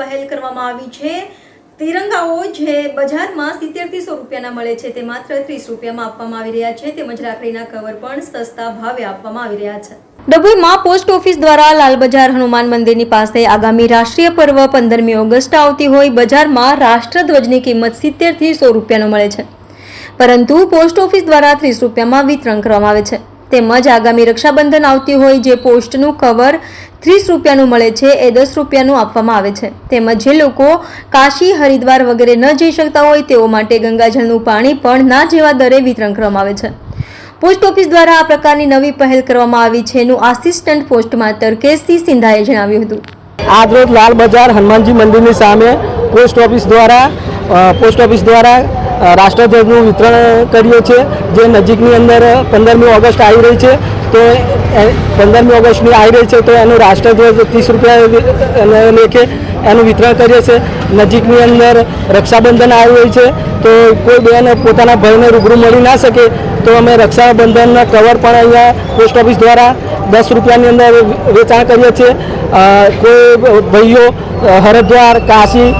કરવામાં આવી છે. તિરંગાઓ જે બજારમાં સિત્તેરથી સો રૂપિયાના મળે છે, તે માત્ર ત્રીસ રૂપિયામાં આપવામાં આવી રહ્યા છે. તેમજ રાખડીના કવર પણ સસ્તા ભાવે આપવામાં આવી રહ્યા છે. ડભોઈમાં પોસ્ટ ઓફિસ દ્વારા લાલબજાર હનુમાન મંદિરની પાસે આગામી રાષ્ટ્રીય પર્વ પંદરમી ઓગસ્ટ આવતી હોય, બજારમાં રાષ્ટ્રધ્વજની કિંમત સિત્તેરથી સો રૂપિયાનો મળે છે. પરંતુ પોસ્ટ ઓફિસ દ્વારા ત્રીસ રૂપિયામાં વિતરણ કરવામાં આવે છે. તેમજ આગામી રક્ષાબંધન આવતી હોય જે પોસ્ટનું કવર ત્રીસ રૂપિયાનું મળે છે, એ દસ રૂપિયાનું આપવામાં આવે છે. તેમજ જે લોકો કાશી, હરિદ્વાર વગેરે ન જઈ શકતા હોય, તેઓ માટે ગંગાજળનું પાણી પણ ના જેવા દરે વિતરણ કરવામાં આવે છે. પોસ્ટ ઓફિસ દ્વારા આ પ્રકારની નવી પહેલ કરવામાં આવી છે એનું assistant post master K C સિંધાએ જણાવ્યું હતું. આજરોજ લાલ બજાર હનુમાનજી મંદિરની સામે પોસ્ટ ઓફિસ દ્વારા પોસ્ટ ઓફિસ દ્વારા રાષ્ટ્રધ્વજનું વિતરણ કર્યું છે જે નજીકની અંદર પંદરમી ઓગસ્ટ આવી રહી છે. તો પંદરમી ઓગસ્ટની આવી રહી છે, તો એનું રાષ્ટ્રધ્વજ ત્રીસ રૂપિયા લેખે એનું વિતરણ કરીએ છીએ. નજીકની અંદર રક્ષાબંધન આવી રહી છે, તો કોઈ બેન પોતાના ભાઈને રૂબરૂ મળી ના શકે, તો અમે રક્ષાબંધનના કવર પણ અહીંયા પોસ્ટ ઓફિસ દ્વારા દસ રૂપિયાની અંદર વેચાણ કરીએ છીએ. કોઈ ભાઈઓ હરિદ્વાર, કાશી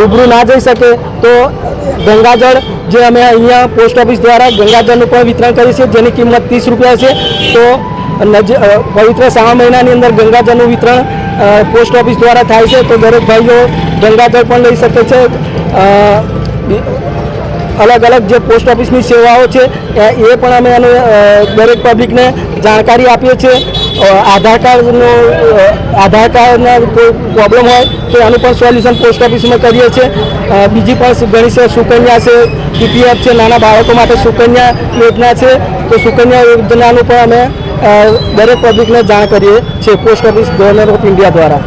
રૂબરૂ ના જઈ શકે, તો ગંગાજળ જે અમે અહીંયા પોસ્ટ ઓફિસ દ્વારા ગંગાજળનું પણ વિતરણ કરીએ છીએ, જેની કિંમત ત્રીસ રૂપિયા છે. તો નજી પવિત્ર શ્રાવણ મહિનાની અંદર ગંગાજળનું વિતરણ પોસ્ટ ઓફિસ દ્વારા થાય છે. તો દરેક ભાઈઓ ગંગાજળ પણ લઈ શકે છે. અલગ અલગ જે પોસ્ટ ઓફિસની સેવાઓ છે, એ પણ અમે એને દરેક પબ્લિકને જાણકારી આપીએ છીએ. આધાર કાર્ડનો આધાર કાર્ડના કોઈ પ્રોબ્લેમ હોય તો એનું પણ સોલ્યુશન પોસ્ટ ઓફિસમાં કરીએ છીએ. બીજી પણ ઘણી છે સુકન્યા છે, પીપીએફ છે, નાના બાળકો માટે સુકન્યા યોજના છે. તો સુકન્યા યોજનાનું પણ અમે દરેક પબ્લિકને જાણ કરીએ છીએ, post office governor of India દ્વારા.